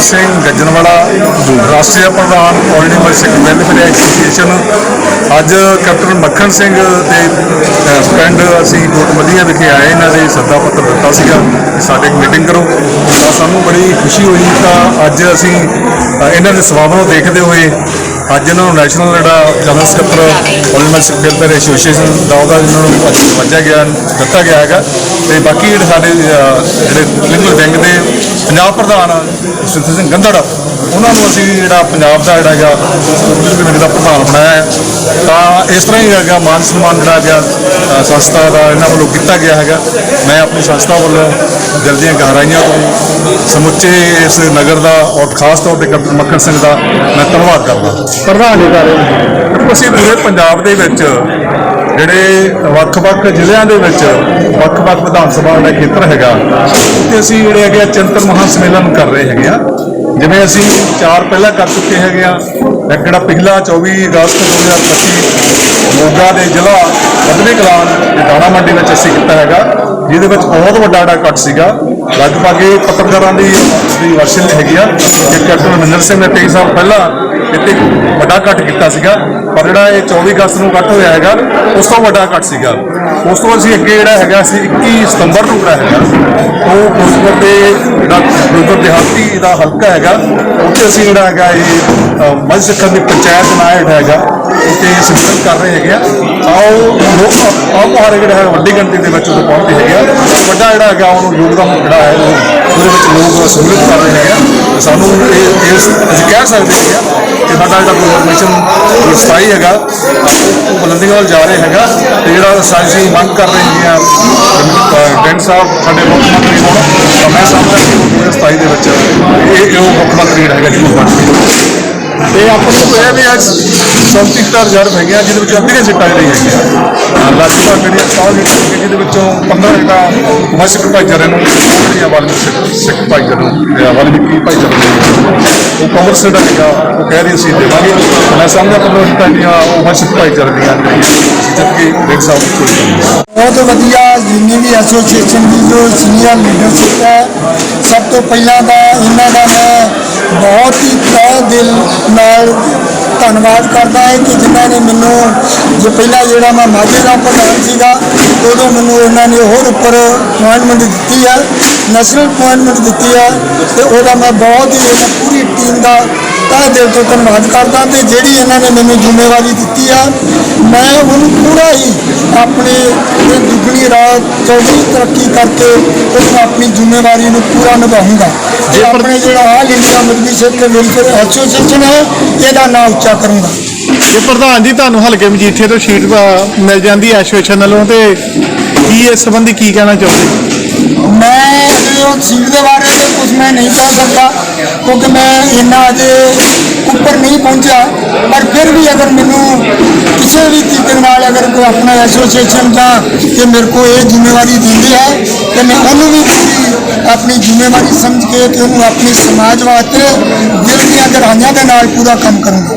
ਅਮਰ ਸਿੰਘ ਗੱਜਣਵਾਲਾ ਰਾਸ਼ਟਰੀ ਪ੍ਰਧਾਨ all India Sikh welfare association ਅੱਜ ਕੈਪਟਨ ਮੱਖਣ ਸਿੰਘ ਦੇ ਅਹ, ਪਿੰਡ ਅਸੀਂ ਕੋਟਮੱਲੀਆਂ ਵਿਖੇ ਆਏ ਇਹਨਾਂ ਦੇ ਸੱਦਾ ਪੱਤਰ ਦਿੱਤਾ ਸੀਗਾ ਕਿ ਸਾਡੇ ਮੀਟਿੰਗ ਕਰੋ। ਤਾਂ ਸਾਨੂੰ ਬੜੀ ਖੁਸ਼ੀ ਹੋਈ ਤਾਂ ਅੱਜ ਅਸੀਂ ਇਹਨਾਂ ਦੇ ਸਵਾਬ ਨੂੰ ਦੇਖਦੇ ਹੋਏ ਅੱਜ ਇਹਨਾਂ ਨੂੰ ਨੈਸ਼ਨਲ ਜਿਹੜਾ ਜਨਰਲ ਸਕੱਤਰ ਆਲ ਇੰਡੀਆ ਵੈਲਫੇਅਰ ਐਸੋਸੀਏਸ਼ਨ ਦਾ ਉਹਦਾ ਇਹਨਾਂ ਨੂੰ ਅੱਜ ਵਜਿਆ ਗਿਆ ਦਿੱਤਾ ਗਿਆ ਹੈਗਾ। ਤੇ ਬਾਕੀ ਜਿਹੜੇ ਸਾਡੇ ਜਿਹੜੇ ਲਿੰਗਲ ਬੈਂਕ ਦੇ ਪੰਜਾਬ ਪ੍ਰਧਾਨ ਸੁਖਿੰਦਰ ਸਿੰਘ ਗੰਧੜ ਉਹਨਾਂ ਨੂੰ ਅਸੀਂ ਜਿਹੜਾ ਪੰਜਾਬ ਦਾ ਜਿਹੜਾ ਹੈਗਾ ਬੈਂਕ ਦਾ ਪ੍ਰਧਾਨ ਬਣਾਇਆ ਹੈ। ਤਾਂ ਇਸ ਤਰ੍ਹਾਂ ਹੀ ਹੈਗਾ ਮਾਨ ਸਨਮਾਨ ਜਿਹੜਾ ਹੈਗਾ ਸੰਸਥਾ ਦਾ ਇਹਨਾਂ ਵੱਲੋਂ ਕੀਤਾ ਗਿਆ ਹੈਗਾ। ਮੈਂ ਆਪਣੀ ਸੰਸਥਾ ਵੱਲੋਂ ਦਿਲ ਦੀਆਂ ਗਹਿਰਾਈਆਂ ਤੋਂ ਸਮੁੱਚੇ ਇਸ ਨਗਰ ਦਾ ਔਰ ਖਾਸ ਤੌਰ ਤੇ ਕੈਪਟਨ ਮੱਖਣ ਸਿੰਘ ਦਾ ਮੈਂ ਧੰਨਵਾਦ ਕਰਦਾ। ਪ੍ਰਧਾਨ ਜੀ ਦੇਖੋ ਅਸੀਂ ਪੂਰੇ ਪੰਜਾਬ ਦੇ ਵਿੱਚ ਜਿਹੜੇ ਵੱਖ-ਵੱਖ ਜ਼ਿਲ੍ਹਿਆਂ ਦੇ ਵਿੱਚ ਵੱਖ-ਵੱਖ ਵਿਧਾਨ ਸਭਾ ਦਾ ਖੇਤਰ ਹੈਗਾ, ਉੱਥੇ ਅਸੀਂ ਜਿਹੜੇ ਹੈਗੇ ਆ ਚਿੰਤਨ ਮਹਾਂ ਸੰਮੇਲਨ ਕਰ ਰਹੇ ਹੈਗੇ ਆ। ਜਿਵੇਂ ਅਸੀਂ ਚਾਰ ਪਹਿਲਾਂ ਕਰ ਚੁੱਕੇ ਹੈਗੇ ਆ ਜਿਹੜਾ ਪਿਛਲਾ 24 ਅਗਸਤ 2025 ਮੋਗਾ ਦੇ ਜ਼ਿਲ੍ਹਾ ਬਦਲੇ ਕਲਾਨ ਤੇ ਦਾਣਾ ਮੰਡੀ ਵਿੱਚ ਅਸੀਂ ਕੀਤਾ ਹੈਗਾ, ਜਿਹਦੇ ਵਿੱਚ ਬਹੁਤ ਵੱਡਾ ਜਿਹੜਾ ਇਕੱਠ ਸੀਗਾ। ਲਗਭਗ ਇਹ ਪੱਤਰਕਾਰਾਂ ਦੀ ਦੀ ਵਰਸ਼ਨ ਹੈਗੀ ਆ, ਕਿ ਕੈਪਟਨ ਮਨਿੰਦਰ ਸਿੰਘ ਨੇ 23 ਸਾਲ ਪਹਿਲਾਂ ਇੱਥੇ ਵੱਡਾ ਇਕੱਠ ਕੀਤਾ ਸੀਗਾ, ਪਰ ਜਿਹੜਾ ਇਹ 24 ਅਗਸਤ ਨੂੰ ਇਕੱਠ ਹੋਇਆ ਹੈਗਾ, ਉਸ ਤੋਂ ਵੱਡਾ ਇਕੱਠ ਸੀਗਾ। ਉਸ ਤੋਂ ਅਸੀਂ ਅੱਗੇ ਜਿਹੜਾ ਹੈਗਾ ਸੀ 21 ਸਤੰਬਰ ਨੂੰ ਜਿਹੜਾ ਹੈਗਾ, ਉਹ ਫਿਰੋਜ਼ਪੁਰ ਦੇ ਜਿਹੜਾ ਫਿਰੋਜ਼ਪੁਰ ਦਿਹਾਤੀ ਦਾ ਹਲਕਾ ਹੈਗਾ, ਉੱਥੇ ਅਸੀਂ ਜਿਹੜਾ ਹੈਗਾ ਇਹ ਮੱਝ ਸਿੱਖਾਂ ਦੀ ਪੰਚਾਇਤ ਨਾਇਟ ਹੈਗਾ, ਉੱਥੇ ਸੰਬੋਧਨ ਕਰ ਰਹੇ ਹੈਗੇ ਆ। ਆਓ, ਲੋਕ ਆਓ ਮੁਹਾਰੇ ਜਿਹੜਾ ਹੈ ਵੱਡੀ ਗਿਣਤੀ ਦੇ ਵਿੱਚ ਉਹ ਪਹੁੰਚਦੇ ਹੈਗੇ ਆ। ਵੱਡਾ ਜਿਹੜਾ ਹੈਗਾ, ਉਹਨੂੰ ਯੋਗਦਾਨ ਜਿਹੜਾ ਹੈ ਉਹਦੇ ਵਿੱਚ ਲੋਕ ਸਮੂਲਿਤ ਕਰ ਰਹੇ ਹੈਗੇ ਆ। ਸਾਨੂੰ ਇਹ ਇਸ ਅਸੀਂ ਕਹਿ ਸਕਦੇ ਹਾਂ ਕਿ ਸਾਡਾ ਜਿਹੜਾ ਮਿਸ਼ਨ ਸਥਾਈ ਹੈਗਾ ਉਹ ਬੁਲੰਦੀਆਂ ਵੱਲ ਜਾ ਰਿਹਾ ਹੈਗਾ ਤੇ ਜਿਹੜਾ ਸਾਇੰਸੀ ਮੰਗ ਕਰ ਰਹੇ ਹੈਗੇ ਆ ਬੈਂਕ ਸਾਹਿਬ ਸਾਡੇ ਮੁੱਖ ਮੰਤਰੀ ਹੋਣ ਤਾਂ ਮੈਂ ਸਮਝਦਾ ਕਿ 2027 ਦੇ ਵਿੱਚ ਇਹ ਇਹ ਉਹ ਮੁੱਖ ਮੰਤਰੀ ਜਿਹੜਾ ਹੈਗਾ ਜਿਹਨੂੰ ਬਣ ਕੇ ਤੇ ਆਪਾਂ ਨੂੰ ਇਹ ਵੀ ਅੱਜ 37 ਰਿਜ਼ਰਵ ਹੈਗੇ, ਜਿਹਦੇ ਵਿੱਚ ਅੱਧੀਆਂ ਸੀਟਾਂ ਜਿਹੜੀਆਂ ਹੈਗੀਆਂ। ਲਾਜਪਾ ਜਿਹਦੇ ਵਿੱਚੋਂ 15 ਜਿਹੜਾ ਮਸਿਕ ਭਾਈਚਾਰੇ ਨੂੰ ਜਿਹੜੀਆਂ ਵਾਲਮੀਕ ਸਿੱਖ- ਸਿੱਖ ਭਾਈਚਾਰੇ ਨੂੰ ਜਾਂ ਵਾਲਮੀਕੀ ਭਾਈਚਾਰੇ ਨੂੰ ਉਹ ਕਾਂਗਰਸ ਜਿਹੜਾ ਹੈਗਾ ਉਹ ਕਹਿ ਰਹੀ ਸੀ, ਦੇਵਾਂਗੇ। ਮੈਂ ਸਮਝਦਾ 15 ਸੀਟਾਂ ਜਿਹੜੀਆਂ ਉਹ ਮਸਿਕ ਭਾਈਚਾਰੇ ਦੀਆਂ ਜਦਕਿ ਦੇਖ ਸਾਹਿਬ ਕੋਈ ਬਹੁਤ ਵਧੀਆ ਜਿੰਨੀ ਵੀ ਐਸੋਸੀਏਸ਼ਨ ਦੀ ਜੋ ਸੀਨੀਅਰ ਲੀਡਰਸ਼ਿਪ ਹੈ, ਸਭ ਤੋਂ ਪਹਿਲਾਂ ਤਾਂ ਇਹਨਾਂ ਦਾ ਮੈਂ ਬਹੁਤ ਹੀ ਤਹਿ ਦਿਲ ਨਾਲ ਧੰਨਵਾਦ ਕਰਦਾ ਹਾਂ ਕਿ ਜਿਨ੍ਹਾਂ ਨੇ ਮੈਨੂੰ ਜੇ ਪਹਿਲਾਂ ਜਿਹੜਾ ਮੈਂ ਮਾਝੇ ਦਾ ਪ੍ਰਧਾਨ ਸੀਗਾ, ਉਦੋਂ ਮੈਨੂੰ ਉਹਨਾਂ ਨੇ ਹੋਰ ਉੱਪਰ ਅਪਾਇੰਟਮੈਂਟ ਦਿੱਤੀ ਹੈ ਨੈਸ਼ਨਲ ਅਪਾਇੰਟਮੈਂਟ ਦਿੱਤੀ ਹੈ ਤੇ ਉਹਦਾ ਮੈਂ ਬਹੁਤ ਹੀ ਇਹਨਾਂ ਪੂਰੀ ਟੀਮ ਦਾ ਤਹਿ ਦਿਲ ਤੋਂ ਧੰਨਵਾਦ ਕਰਦਾ ਤੇ ਜਿਹੜੀ ਇਹਨਾਂ ਨੇ ਮੈਨੂੰ ਜ਼ਿੰਮੇਵਾਰੀ ਦਿੱਤੀ ਆ ਮੈਂ ਉਹਨੂੰ ਪੂਰਾ ਹੀ ਆਪਣੇ ਇਹ ਦੁੱਗਣੀ ਰਾਤ ਚੌਧਰੀ ਤਰੱਕੀ ਕਰਕੇ ਉਸ ਆਪਣੀ ਜ਼ਿੰਮੇਵਾਰੀ ਨੂੰ ਪੂਰਾ ਨਿਭਾਉਂਗਾ ਜੇ ਆਪਣੇ ਜਿਹੜਾ ਆਲ ਇੰਡੀਆ ਮਿਲਕੀ ਸਿੱਖ ਵੈਲਫੇਅਰ ਐਸੋਸੀਏਸ਼ਨ ਹੈ ਇਹਦਾ ਨਾਮ ਉੱਚਾ ਕਰੂੰਗਾ। ਇਹ ਪ੍ਰਧਾਨ ਜੀ ਤੁਹਾਨੂੰ ਹਲਕੇ ਮਜੀਠੇ ਤੋਂ ਸ਼ੀਟ ਮਿਲ ਜਾਂਦੀ ਐਸੋਸੀਏਸ਼ਨ ਵੱਲੋਂ ਤੇ ਕੀ ਇਸ ਸੰਬੰਧੀ ਕੀ ਕਹਿਣਾ ਚਾਹੁੰਦੇ ਮੈਂ ਉਹ ਸੀਟ ਦੇ ਬਾਰੇ ਤੇ ਕੁਝ ਮੈਂ ਨਹੀਂ ਕਹਿ ਸਕਦਾ, ਕਿਉਂਕਿ ਮੈਂ ਇੰਨਾ ਅਜੇ ਉੱਪਰ ਨਹੀਂ ਪਹੁੰਚਿਆ। ਪਰ ਫਿਰ ਵੀ ਅਗਰ ਮੈਨੂੰ ਕਿਸੇ ਵੀ ਤਰੀਕੇ ਨਾਲ ਅਗਰ ਕੋਈ ਆਪਣਾ ਐਸੋਸੀਏਸ਼ਨ ਦਾ ਕਿ ਮੇਰੇ ਕੋ ਇਹ ਜ਼ਿੰਮੇਵਾਰੀ ਦਿੰਦੀ ਹੈ, ਤੇ ਮੈਂ ਉਹਨੂੰ ਵੀ ਪੂਰੀ ਆਪਣੀ ਜ਼ਿੰਮੇਵਾਰੀ ਸਮਝ ਕੇ ਤੇ ਉਹਨੂੰ ਆਪਣੀ ਸਮਾਜ ਵਾਸਤੇ ਦਿਲ ਦੀਆਂ ਗਰਾਈਆਂ ਦੇ ਨਾਲ ਪੂਰਾ ਕੰਮ ਕਰੂੰਗਾ।